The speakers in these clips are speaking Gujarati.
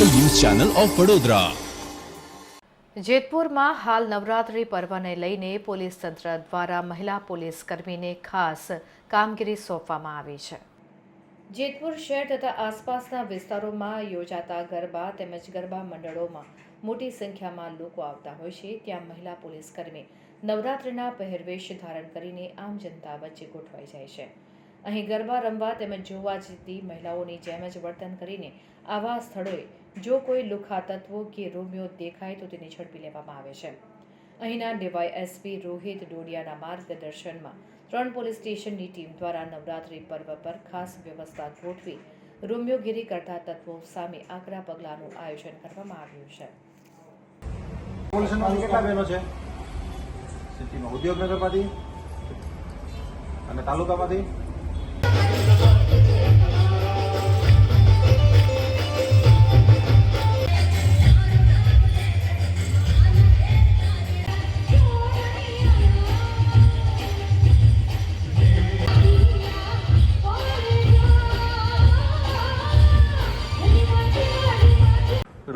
Channel of Vadodara. જેતપુરમાં હાલ નવરાત્રિ પર્વને લઈને પોલીસ તંત્ર દ્વારા મહિલા પોલીસ કર્મીને ખાસ કામગીરી સોંપવામાં આવી છે. જેતપુર શહેર તથા આસપાસના વિસ્તારોમાં યોજાતા ગરબા તેમજ ગરબા મંડળોમાં મોટી સંખ્યામાં લોકો આવતા હોય છે. ત્યાં મહિલા પોલીસ કર્મી નવરાત્રિના પહેરવેશ ધારણ કરીને આમ જનતા વચ્ચે ગોઠવાઈ જાય છે. અહીં ગરબા રમવા તેમજ જોવા જતી મહિલાઓની જેમ જ વર્તન કરીને આવા સ્થળોએ જો કોઈ લુખા તત્વો કે રોમિયો દેખાય તો તેને ઝડપી લેવામાં આવે છે. અહીંના ડીવાયએસપી રોહિત ડોડિયાના માર્ગદર્શનમાં ત્રણ પોલીસ સ્ટેશનની ટીમ દ્વારા નવરાત્રી પર્વ પર ખાસ વ્યવસ્થા ગોઠવી રોમિયોગીરી કરતા તત્વો સામે આકરા પગલાંનું આયોજન કરવામાં આવ્યું છે. અને તાલુકામાંથી?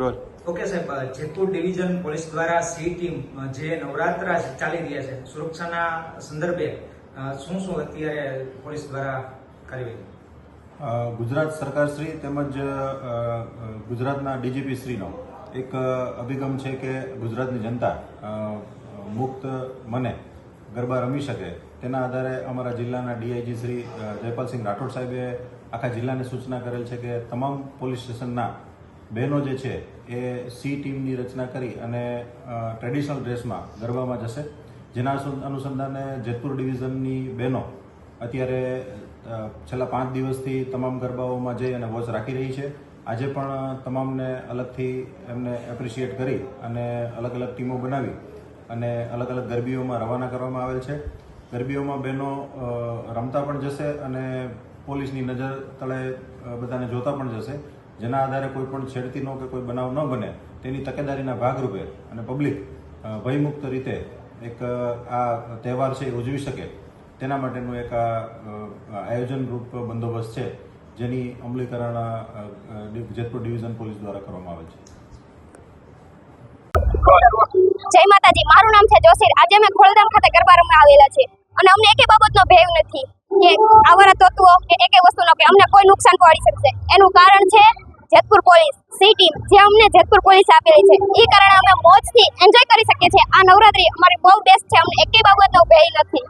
રોજ ઓકે સાહેબ જેતપુર ડિવિઝન પોલીસ દ્વારા સી ટીમ જે નવરાત્રા ચાલી રહ્યા છે સુરક્ષાના સંદર્ભે શું શું અત્યારે પોલીસ દ્વારા કાર્યવાહી ગુજરાત સરકારશ્રી તેમજ ગુજરાતના ડીજીપી શ્રીનો એક અભિગમ છે કે ગુજરાતની જનતા મુક્ત મને ગરબા રમી શકે. તેના આધારે અમારા જિલ્લાના ડીઆઈજી શ્રી જયપાલસિંહ રાઠોડ સાહેબે આખા જિલ્લાને સૂચના કરેલ છે કે તમામ પોલીસ સ્ટેશનના બહેનો જે છે એ સી ટીમની રચના કરી અને ટ્રેડિશનલ ડ્રેસમાં ગરબામાં જશે. જેના અનુસંધાને જેતપુર ડિવિઝનની બહેનો અત્યારે છેલ્લા પાંચ દિવસથી તમામ ગરબાઓમાં જઈ અને વોચ રાખી રહી છે. આજે પણ તમામને અલગથી એમને એપ્રિશિએટ કરી અને અલગ અલગ ટીમો બનાવી અને અલગ અલગ ગરબીઓમાં રવાના કરવામાં આવેલ છે. ગરબીઓમાં બહેનો રમતા પણ જશે અને પોલીસની નજર તળે બધાને જોતા પણ જશે. જેના આધારે કોઈ પણ છેડતીનો કે કોઈ બનાવ ન બને તેની તકેદારીના ભાગરૂપે અને પબ્લિક ભયમુક્ત રીતે એક આ તહેવાર છે ઉજવી શકે. તેના માટેનું એક આ અ, આયોજન રૂપ બંદોબસ્ત છે જેની અમલીકરણ જેતપુર ડિવિઝન પોલીસ દ્વારા કરવામાં આવે છે. જય માતાજી મારું નામ છે જોશી આજે અમે ખોલધામ ખાતે ગરબા રમવા આવેલા છે અને અમને એકે બાબતનો ભેવ નથી કે આવારા તત્વો કે એકે વસ્તુનો કે અમને કોઈ નુકસાન પહોંચી શકશે. એનું કારણ છે જેતપુર પોલીસ સી ટીમ જે અમને જેતપુર પોલીસ આપેલી છે. એ કારણે અમે મોજથી એન્જોય કરી શકીએ છીએ. આ નવરાત્રી અમારી બહુ બેસ્ટ છે. અમને એકે બાબતનો ભય નથી.